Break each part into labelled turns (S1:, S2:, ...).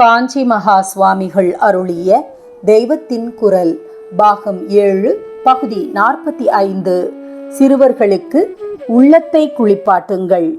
S1: காஞ்சி மகா சுவாமிகள் அருளிய தெய்வத்தின் குரல் பாகம் ஏழு பகுதி நாற்பத்தி ஐந்து. சிறுவர்களுக்கு உள்ளத்தை குளிப்பாட்டுங்கள்.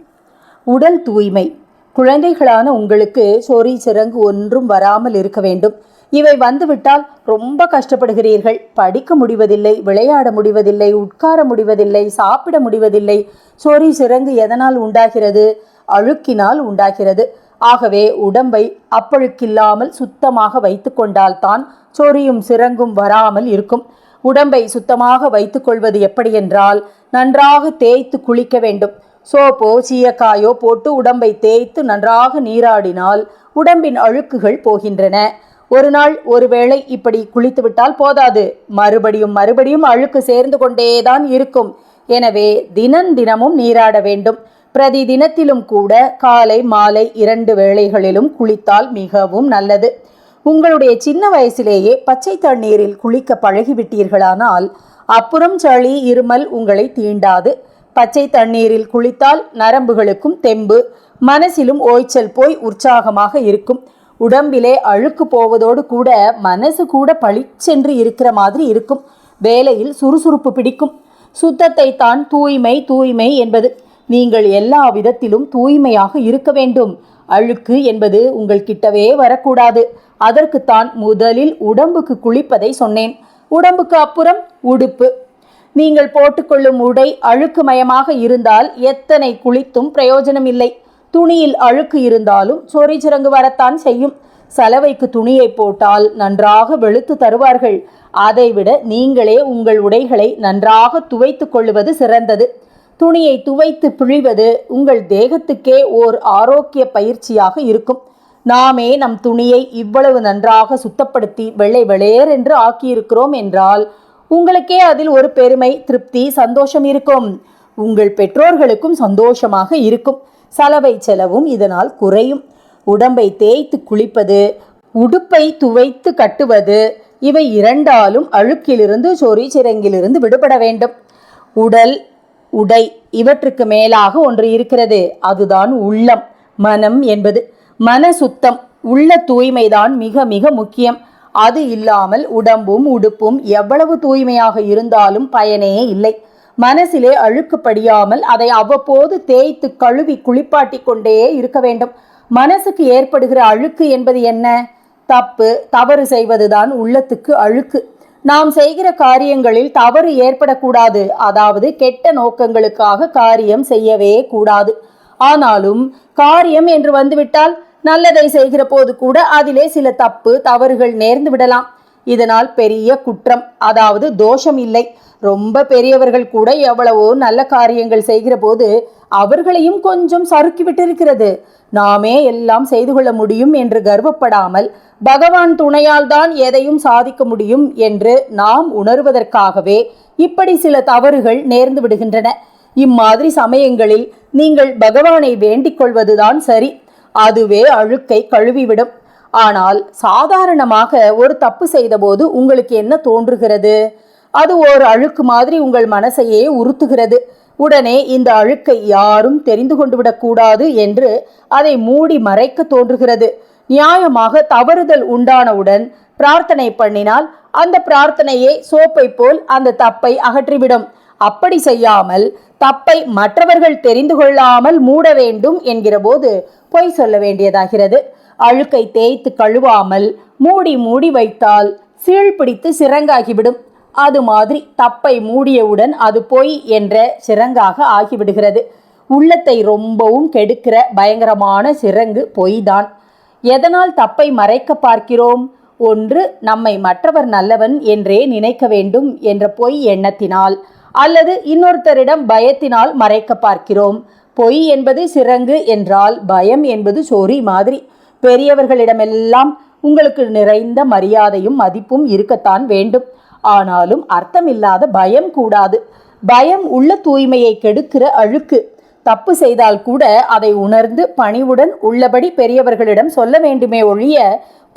S1: உடல் தூய்மை. குழந்தைகளான உங்களுக்கு சொறி சிறங்கு ஒன்றும் வராமல் இருக்க வேண்டும். இவை வந்துவிட்டால் ரொம்ப கஷ்டப்படுகிறீர்கள். படிக்க முடிவதில்லை விளையாட முடிவதில்லை உட்கார முடிவதில்லை சாப்பிட முடிவதில்லை. சொறி சிறங்கு எதனால் உண்டாகிறது? அழுக்கினால் உண்டாகிறது. ஆகவே உடம்பை அப்பழுக்கில்லாமல் சுத்தமாக வைத்து கொண்டால்தான் சொறியும் சிறங்கும் வராமல் இருக்கும். உடம்பை சுத்தமாக வைத்துக்கொள்வது எப்படியென்றால் நன்றாக தேய்த்து குளிக்க வேண்டும். சோப்போ சீயக்காயோ போட்டு உடம்பை தேய்த்து நன்றாக நீராடினால் உடம்பின் அழுக்குகள் போகின்றன. ஒரு நாள் ஒருவேளை இப்படி குளித்துவிட்டால் போதாது. மறுபடியும் மறுபடியும் அழுக்கு சேர்ந்து கொண்டேதான் இருக்கும். எனவே தினம் தினமும் நீராட வேண்டும். பிரதி தினத்திலும் கூட காலை மாலை இரண்டு வேளைகளிலும் குளித்தால் மிகவும் நல்லது. உங்களுடைய சின்ன வயசிலேயே பச்சை தண்ணீரில் குளிக்க பழகிவிட்டீர்களானால் அப்புறம் சளி இருமல் உங்களை தீண்டாது. பச்சை தண்ணீரில் குளித்தால் நரம்புகளுக்கும் தெம்பு மனசிலும் ஓய்ச்சல் போய் உற்சாகமாக இருக்கும். உடம்பிலே அழுக்கு போவதோடு கூட மனசு கூட பளிச்சென்று இருக்கிற மாதிரி இருக்கும். வேலையில் சுறுசுறுப்பு பிடிக்கும். சுத்தத்தை தான் தூய்மை தூய்மை என்பது. நீங்கள் எல்லா விதத்திலும் தூய்மையாக இருக்க வேண்டும். அழுக்கு என்பது உங்கள் கிட்டவே வரக்கூடாது. அதற்குத்தான் முதலில் உடம்புக்கு குளிப்பதை சொன்னேன். உடம்புக்கு அப்புறம் உடுப்பு. நீங்கள் போட்டுக்கொள்ளும் உடை அழுக்குமயமாக இருந்தால் எத்தனை குளித்தும் பிரயோஜனம் இல்லை துணியில் அழுக்கு இருந்தாலும் சொறி சிறங்கு வரத்தான் செய்யும். சலவைக்கு துணியை போட்டால் நன்றாக வெளுத்து தருவார்கள். அதைவிட நீங்களே உங்கள் உடைகளை நன்றாக துவைத்து கொள்ளுவது சிறந்தது. துணியை துவைத்து பிழிவது உங்கள் தேகத்துக்கே ஓர் ஆரோக்கிய பயிற்சியாக இருக்கும். நாமே நம் துணியை இவ்வளவு நன்றாக சுத்தப்படுத்தி வெள்ளை வெளேர் என்று ஆக்கியிருக்கிறோம் என்றால் உங்களுக்கே அதில் ஒரு பெருமை திருப்தி சந்தோஷம் இருக்கும். உங்கள் பெற்றோர்களுக்கும் சந்தோஷமாக இருக்கும். சலவை செலவும் இதனால் குறையும். உடம்பை தேய்த்து குளிப்பது உடுப்பை துவைத்து கட்டுவது இவை இரண்டாலும் அழுக்கிலிருந்து சொறி சிறங்கிலிருந்து விடுபட வேண்டும். உடல் உடை இவற்றுக்கு மேலாக ஒன்று இருக்கிறது. அதுதான் உள்ளம். மனம் என்பது மன சுத்தம் உள்ள தூய்மைதான் மிக மிக முக்கியம். அது இல்லாமல் உடம்பும் உடுப்பும் எவ்வளவு தூய்மையாக இருந்தாலும் பயனே இல்லை. மனசிலே அழுக்கு படியாமல் அதை அவ்வப்போது தேய்த்து கழுவி குளிப்பாட்டி கொண்டே இருக்க வேண்டும். மனசுக்கு ஏற்படுகிற அழுக்கு என்பது என்ன? தப்பு தவறு செய்வதுதான் உள்ளத்துக்கு அழுக்கு. நாம் செய்கிற காரியங்களில் தவறு ஏற்படக்கூடாது. அதாவது கெட்ட நோக்கங்களுக்காக காரியம் செய்யவே கூடாது. ஆனாலும் காரியம் என்று வந்துவிட்டால் நல்லதை செய்கிற போது கூட அதிலே சில தப்பு தவறுகள் நேர்ந்து விடலாம். இதனால் பெரிய குற்றம் அதாவது தோஷம் இல்லை. ரொம்ப பெரியவர்கள் கூட எவ்வளவோ நல்ல காரியங்கள் செய்கிற போது அவர்களையும் கொஞ்சம் சறுக்கி விட்டிருக்கிறது. நாமே எல்லாம் செய்து கொள்ள முடியும் என்று கர்வப்படாமல் பகவான் துணையால் தான் எதையும் சாதிக்க முடியும் என்று நாம் உணர்வதற்காகவே இப்படி சில தவறுகள் நேர்ந்து விடுகின்றன. இம்மாதிரி சமயங்களில் நீங்கள் பகவானை வேண்டிக் கொள்வதுதான் சரி. அதுவே அழுக்கை கழுவிவிடும். ஆனால் சாதாரணமாக ஒரு தப்பு செய்தபோது உங்களுக்கு என்ன தோன்றுகிறது? அது ஒரு அழுக்கு மாதிரி உங்கள் மனசையே உறுத்துகிறது. உடனே இந்த அழுக்கை யாரும் தெரிந்து கொண்டு விடக்கூடாது என்று அதை மூடி மறைக்க தோன்றுகிறது. நியாயமாக தவறுதல் உண்டானவுடன் பிரார்த்தனை பண்ணினால் அந்த பிரார்த்தனையே சோப்பை போல் அந்த தப்பை அகற்றிவிடும். அப்படி செய்யாமல் தப்பை மற்றவர்கள் தெரிந்து கொள்ளாமல் மூட வேண்டும் என்கிற போது பொய் சொல்ல வேண்டியதாகிறது. அழுக்கை தேய்த்து கழுவாமல் மூடி மூடி வைத்தால் சீழ் பிடித்து சிறங்காகிவிடும். அது மாதிரி தப்பை மூடியவுடன் அது பொய் என்ற சிறங்காக ஆகிவிடுகிறது. உள்ளத்தை ரொம்பவும் கெடுக்கிற பயங்கரமான சிறங்கு பொய்தான். எதனால் தப்பை மறைக்க பார்க்கிறோம்? ஒன்று நம்மை மற்றவர் நல்லவன் என்றே நினைக்க வேண்டும் என்ற பொய் எண்ணத்தினால் அல்லது இன்னொருத்தரிடம் பயத்தினால் மறைக்க பார்க்கிறோம். பொய் என்பது சிறங்கு என்றால் பயம் என்பது சொறி மாதிரி. பெரியவர்களிடமெல்லாம் உங்களுக்கு நிறைந்த மரியாதையும் மதிப்பும் இருக்கத்தான் வேண்டும். ஆனாலும் அர்த்தமில்லாத பயம் கூடாது. பயம் உள்ள தூய்மையை கெடுக்கிற அழுக்கு. தப்பு செய்தால் கூட அதை உணர்ந்து பணிவுடன் உள்ளபடி பெரியவர்களிடம் சொல்ல வேண்டுமே ஒழிய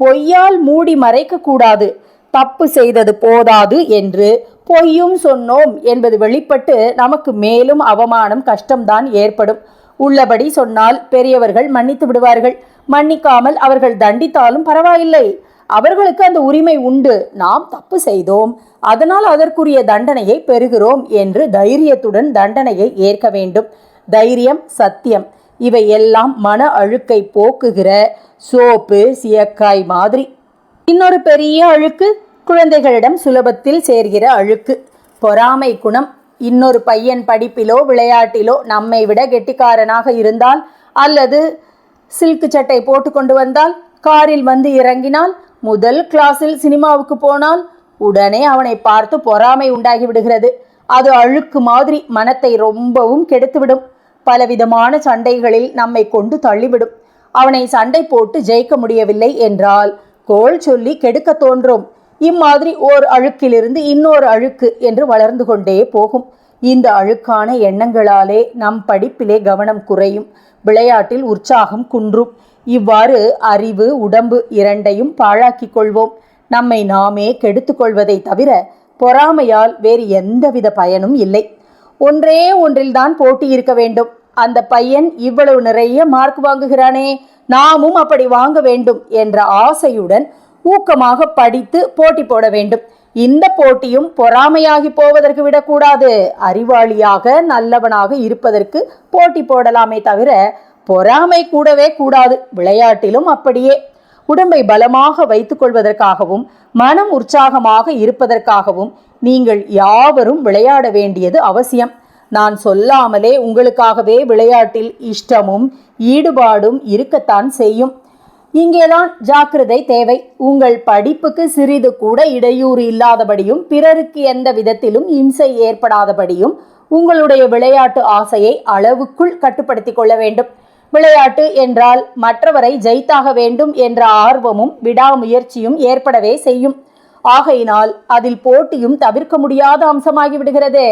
S1: பொய்யால் மூடி மறைக்க கூடாது. தப்பு செய்தது போதாது என்று பொய்யும் சொன்னோம் என்பது வெளிப்பட்டு நமக்கு மேலும் அவமானம் கஷ்டம்தான் ஏற்படும். உள்ளபடி சொன்னால் பெரியவர்கள் மன்னித்து விடுவார்கள். மன்னிக்காமல் அவர்கள் தண்டித்தாலும் பரவாயில்லை. அவர்களுக்கு அந்த உரிமை உண்டு. நாம் தப்பு செய்தோம். அதனால் அதற்குரிய தண்டனையை பெறுகிறோம் என்று தைரியத்துடன் தண்டனையை ஏற்க வேண்டும். தைரியம் சத்தியம். இவை எல்லாம் மன அழுக்கை போக்குகிற சோப்பு சியக்காய் மாதிரி. இன்னொரு பெரிய அழுக்கு குழந்தைகளிடம் சுலபத்தில் சேர்கிற அழுக்கு. பொறாமை குணம். இன்னொரு பையன் படிப்பிலோ விளையாட்டிலோ நம்மை விட கெட்டிக்காரனாக இருந்தால் அல்லது சில்க் சட்டை போட்டு கொண்டு வந்தால் காரில் வந்து இறங்கினால் முதல் கிளாஸில் சினிமாவுக்கு போனால் உடனே அவனை பார்த்து பொறாமை உண்டாகி விடுகிறது. அது அழுக்கு மாதிரி மனத்தை ரொம்பவும் கெடுத்துவிடும். பலவிதமான சண்டைகளில் நம்மை கொண்டு தள்ளிவிடும். அவனை சண்டை போட்டு ஜெயிக்க முடியவில்லை என்றால் கோல் சொல்லி கெடுக்க தோன்றும். இம்மாதிரி ஓர் அழுக்கிலிருந்து இன்னொரு அழுக்கு என்று வளர்ந்து கொண்டே போகும். இந்த அழுக்கான எண்ணங்களாலே நம் படிப்பிலே கவனம் குறையும். விளையாட்டில் உற்சாகம் குன்றும். இவ்வாறு அறிவு உடம்பு இரண்டையும் பாழாக்கிக் கொள்வோம். நம்மை நாமே கெடுத்துக் கொள்வதை தவிர பொறாமையால் வேறு எந்தவித பயனும் இல்லை. ஒன்றே ஒன்றில்தான் போட்டி இருக்க வேண்டும். அந்த பையன் இவ்வளவு நிறைய மார்க் வாங்குகிறானே நாமும் அப்படி வாங்க வேண்டும் என்ற ஆசையுடன் ஊக்கமாக படித்து போட்டி போட வேண்டும். இந்த போட்டியும் பொறாமையாகி போவதற்கு விடக்கூடாது. அறிவாளியாக நல்லவனாக இருப்பதற்கு போட்டி போடலாமே தவிர பொறாமை கூடவே கூடாது. விளையாட்டிலும் அப்படியே உடம்பை பலமாக வைத்துக் கொள்வதற்காகவும் மனம் உற்சாகமாக இருப்பதற்காகவும் நீங்கள் யாவரும் விளையாட வேண்டியது அவசியம். நான் சொல்லாமலே உங்களுக்காகவே விளையாட்டில் இஷ்டமும் ஈடுபாடும் இருக்கத்தான் செய்யும். இங்கேதான் ஜாக்கிரதை தேவை. உங்கள் படிப்புக்கு சிறிது கூட இடையூறு இல்லாதபடியும் பிறருக்கு எந்த விதத்திலும் இம்சை ஏற்படாதபடியும் உங்களுடைய விளையாட்டு ஆசையை அளவுக்குள் கட்டுப்படுத்தி கொள்ள வேண்டும். விளையாட்டு என்றால் மற்றவரை ஜெயித்தாக வேண்டும் என்ற ஆர்வமும் விடாமுயற்சியும் ஏற்படவே செய்யும். ஆகையினால் அதில் போட்டியும் தவிர்க்க முடியாத அம்சமாகி விடுகிறது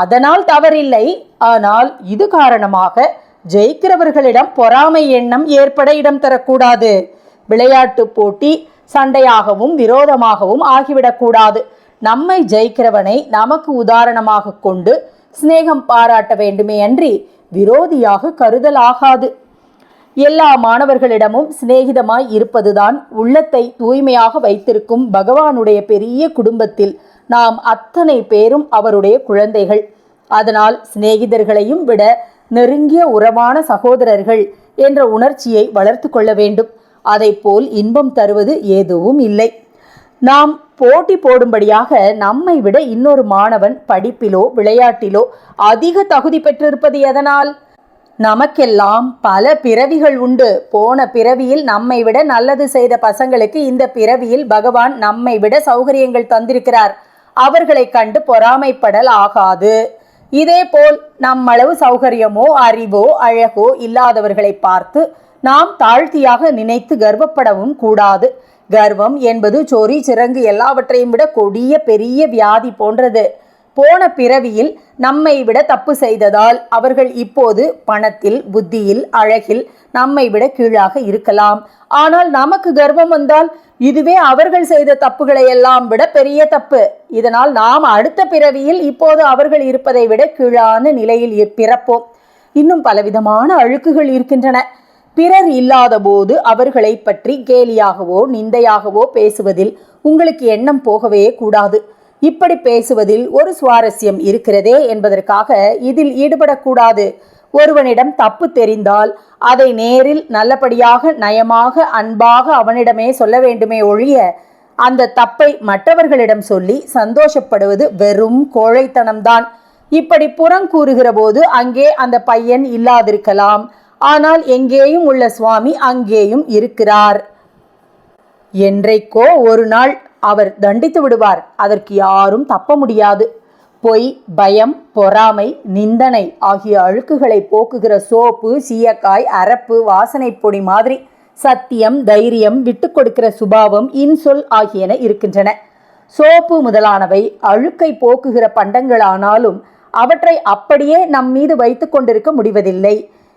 S1: அதனால் தவறில்லை. ஆனால் இது காரணமாக ஜெயிக்கிறவர்களிடம் பொறாமை எண்ணம் ஏற்பட இடம் தரக்கூடாது. விளையாட்டு போட்டி சண்டையாகவும் விரோதமாகவும் ஆகிவிடக்கூடாது. நம்மை ஜெயிக்கிறவனை நமக்கு உதாரணமாக கொண்டு சிநேகம் பாராட்ட வேண்டுமே அன்றி விரோதியாக கருதலாகாது. எல்லா மாணவர்களிடமும் சிநேகிதமாய் இருப்பதுதான் உள்ளத்தை தூய்மையாக வைத்திருக்கும் பகவானுடைய பெரிய குடும்பத்தில் நாம் அத்தனை பேரும் அவருடைய குழந்தைகள். அதனால் சிநேகிதர்களையும் விட நெருங்கிய உறவான சகோதரர்கள் என்ற உணர்ச்சியை வளர்த்து கொள்ள வேண்டும். அதைப்போல் இன்பம் தருவது எதுவும் இல்லை. நாம் போட்டி போடும்படியாக நம்மை விட இன்னொரு மாணவன் படிப்பிலோ விளையாட்டிலோ அதிக தகுதி பெற்றிருப்பது எதனால்? நமக்கெல்லாம் பல பிறவிகள் உண்டு. போன பிறவியில் நம்மை விட நல்லது செய்த பசங்களுக்கு இந்த பிறவியில் பகவான் நம்மை விட சௌகரியங்கள் தந்திருக்கிறார். அவர்களை கண்டு பொறாமைப்படல் ஆகாது. இதேபோல் நம்மளவு சௌகரியமோ அறிவோ அழகோ இல்லாதவர்களை பார்த்து நாம் தாழ்த்தியாக நினைத்து கர்வப்படவும் கூடாது. கர்வம் என்பது சொறி சிறங்கு எல்லாவற்றையும் விட கொடிய பெரிய வியாதி போன்றது. போன பிறவியில் நம்மை விட தப்பு செய்ததால் அவர்கள் இப்போது பணத்தில் புத்தியில் அழகில் நம்மை விட கீழாக இருக்கலாம். ஆனால் நமக்கு கர்வம் வந்தால் இதுவே அவர்கள் செய்த தப்புகளை எல்லாம் விட பெரிய தப்பு. இதனால் நாம் அடுத்த பிறவியில் இப்போது அவர்கள் இருப்பதை விட கீழான நிலையில் பிறப்போம். இன்னும் பலவிதமான அழுக்குகள் இருக்கின்றன. பிறர் இல்லாதபோது அவர்களை பற்றி கேலியாகவோ நிந்தையாகவோ பேசுவதில் உங்களுக்கு எண்ணம் போகவே கூடாது. இப்படி பேசுவதில் ஒரு சுவாரஸ்யம் இருக்கிறதே என்பதற்காக இதில் ஈடுபடக்கூடாது. ஒருவனிடம் தப்பு தெரிந்தால் அதை நேரில் நல்லபடியாக நயமாக அன்பாக அவனிடமே சொல்ல வேண்டுமே ஒழிய அந்த தப்பை மற்றவர்களிடம் சொல்லி சந்தோஷப்படுவது வெறும் கோழைத்தனம்தான். இப்படி புறங்கூறுகிற போது அங்கே அந்த பையன் இல்லாதிருக்கலாம். ஆனால் எங்கேயும் உள்ள சுவாமி அங்கேயும் இருக்கிறார். என்றைக்கோ ஒரு நாள் அவர் தண்டித்து விடுவார். அதற்கு யாரும் தப்ப முடியாது. பொய் பயம் பொறாமை நிந்தனை ஆகிய அழுக்குகளை போக்குகிற சோப்பு சீயக்காய் அரப்பு வாசனை பொடி மாதிரி சத்தியம் தைரியம் விட்டு கொடுக்கிற சுபாவம் இன்சொல் ஆகியன இருக்கின்றன. சோப்பு முதலானவை அழுக்கை போக்குகிற பண்டங்களானாலும் அவற்றை அப்படியே நம் மீது வைத்து கொண்டிருக்க முடிவதில்லை.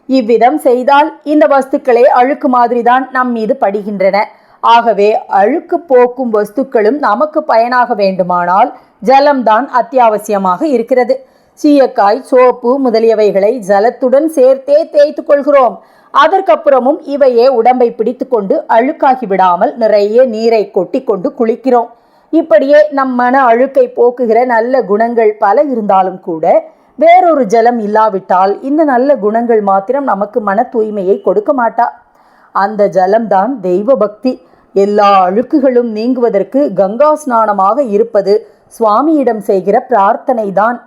S1: இவ்விதம் செய்தால் இந்த வஸ்துக்களே அழுக்கு மாதிரிதான் நம் மீது படுகின்றன. ஆகவே அழுக்கு போக்கும் வஸ்துக்களும் நமக்கு பயனாக வேண்டுமானால் ஜலம்தான் அத்தியாவசியமாக இருக்கிறது. சீயக்காய் சோப்பு முதலியவைகளை ஜலத்துடன் சேர்த்தே தேய்த்து கொள்கிறோம். அதற்கப்புறமும் இவையே உடம்பை பிடித்துக்கொண்டு அழுக்காகி விடாமல் நிறைய நீரை கொட்டி கொண்டு குளிக்கிறோம். இப்படியே நம் மன அழுக்கை போக்குகிற நல்ல குணங்கள் பல இருந்தாலும் கூட வேறொரு ஜலம் இல்லாவிட்டால் இந்த நல்ல குணங்கள் மாத்திரம் நமக்கு மன தூய்மையை கொடுக்க மாட்டா. அந்த ஜலம்தான் தெய்வ பக்தி. எல்லா அழுக்குகளும் நீங்குவதற்கு கங்கா ஸ்நானமாக இருப்பது சுவாமியிடம் செய்கிற பிரார்த்தனை தான்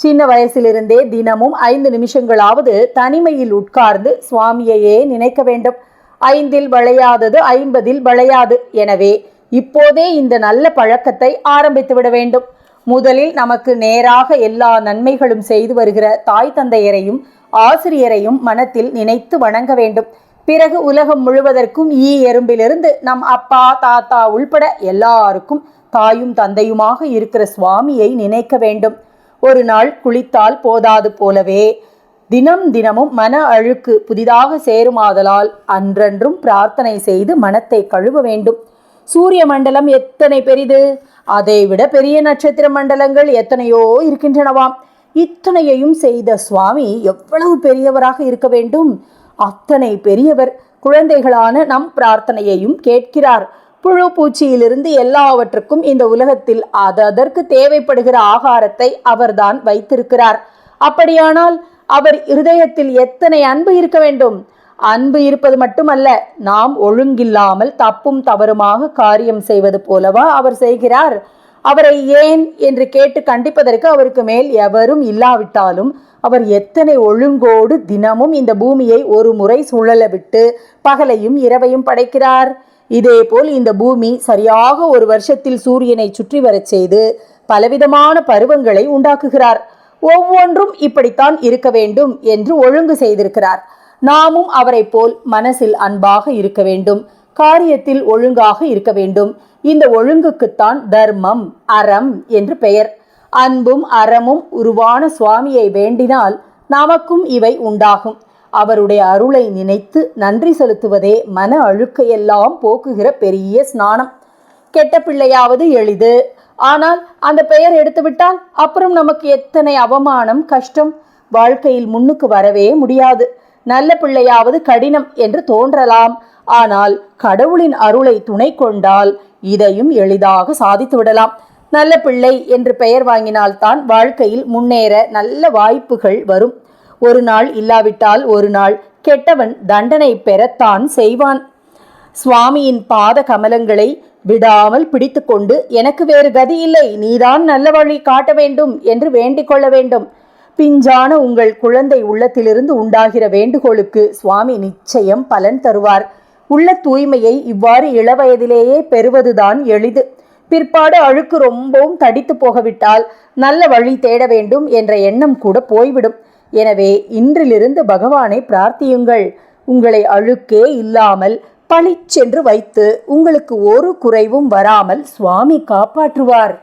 S1: சின்ன வயசிலிருந்தே தினமும் ஐந்து நிமிஷங்களாவது தனிமையில் உட்கார்ந்து சுவாமியையே நினைக்க வேண்டும். ஐந்தில் வளையாதது ஐம்பதில் வளையாது. எனவே இப்போதே இந்த நல்ல பழக்கத்தை ஆரம்பித்து விட வேண்டும். முதலில் நமக்கு நேராக எல்லா நன்மைகளும் செய்து வருகிற தாய் தந்தையரையும் ஆசிரியரையும் மனத்தில் நினைத்து வணங்க வேண்டும். பிறகு உலகம் முழுவதற்கும் ஈ எறும்பிலிருந்து நம் அப்பா தாத்தா உள்பட எல்லாருக்கும் தாயும் தந்தையுமாக இருக்கிற சுவாமியை நினைக்க வேண்டும். ஒரு நாள் குளித்தால் போதாது போலவே தினம் தினமும் மன அழுக்கு புதிதாக சேருமாதலால் அன்றன்றும் பிரார்த்தனை செய்து மனத்தை கழுவ வேண்டும். சூரிய மண்டலம் எத்தனை பெரிது? அதைவிட பெரிய நட்சத்திர மண்டலங்கள் எத்தனையோ இருக்கின்றனவாம். இத்தனையையும் செய்த சுவாமி எவ்வளவு பெரியவராக இருக்க வேண்டும்? அத்தனை பெரியவர் குழந்தைகளான நம் பிரார்த்தனையையும் கேட்கிறார். புழு பூச்சியிலிருந்து எல்லாவற்றுக்கும் இந்த உலகத்தில் அது அதற்கு தேவைப்படுகிற ஆகாரத்தை அவர்தான் வைத்திருக்கிறார். அப்படியானால் அவர் இருதயத்தில் எத்தனை அன்பு இருக்க வேண்டும்? அன்பு இருப்பது மட்டுமல்ல நாம் ஒழுங்கில்லாமல் தப்பும் தவறுமாக காரியம் செய்வது போலவா அவர் செய்கிறார். அவரை ஏன் என்று கேட்டு கண்டிப்பதற்கு அவருக்கு மேல் எவரும் இல்லாவிட்டாலும் அவர் எத்தனை ஒழுங்கோடு தினமும் இந்த பூமியை ஒரு முறை சுழல விட்டு பகலையும் இரவையும் படைக்கிறார். இதேபோல் இந்த பூமி சரியாக ஒரு வருஷத்தில் சூரியனை சுற்றி வரச் செய்து பலவிதமான பருவங்களை உண்டாக்குகிறார். ஒவ்வொன்றும் இப்படித்தான் இருக்க வேண்டும் என்று ஒழுங்கு செய்திருக்கிறார். நாமும் அவரைப் போல் மனசில் அன்பாக இருக்க வேண்டும். காரியத்தில் ஒழுங்காக இருக்க வேண்டும். இந்த ஒழுங்குக்குத்தான் தர்மம் அறம் என்று பெயர். அன்பும் அறமும் உருவான சுவாமியை வேண்டினால் நமக்கும் இவை உண்டாகும். அவருடைய அருளை நினைத்து நன்றி செலுத்துவதே மன அழுக்கையெல்லாம் போக்குகிற பெரிய ஸ்நானம். கெட்ட பிள்ளையாவது எளிது. ஆனால் அந்த பெயர் எடுத்துவிட்டால் அப்புறம் நமக்கு எத்தனை அவமானம் கஷ்டம். வாழ்க்கையில் முன்னுக்கு வரவே முடியாது. நல்ல பிள்ளையாவது கடினம் என்று தோன்றலாம். ஆனால் கடவுளின் அருளை துணை கொண்டால் இதையும் எளிதாக சாதித்து விடலாம். நல்ல பிள்ளை என்று பெயர் வாங்கினால்தான் வாழ்க்கையில் முன்னேற நல்ல வாய்ப்புகள் வரும். ஒரு நாள் இல்லாவிட்டால் ஒரு நாள் கெட்டவன் தண்டனை பெறத்தான் செய்வான். சுவாமியின் பாத கமலங்களை விடாமல் பிடித்துக்கொண்டு எனக்கு வேறு கதி இல்லை நீதான் நல்ல வழி காட்ட வேண்டும் என்று வேண்டிக் கொள்ள வேண்டும். பிஞ்சான உங்கள் குழந்தை உள்ளத்திலிருந்து உண்டாகிற வேண்டுகோளுக்கு சுவாமி நிச்சயம் பலன் தருவார். உள்ள தூய்மையை இவ்வாறு இளவயதிலேயே பெறுவதுதான் எளிது. பிற்பாடு அழுக்கு ரொம்பவும் தடித்து போகவிட்டால் நல்ல வழி தேட வேண்டும் என்ற எண்ணம் கூட போய்விடும். எனவே இன்றிலிருந்து பகவானை பிரார்த்தியுங்கள். உங்களை அழுக்கே இல்லாமல் பளிச்சென்று வைத்து உங்களுக்கு ஒரு குறைவும் வராமல் சுவாமி காப்பாற்றுவார்.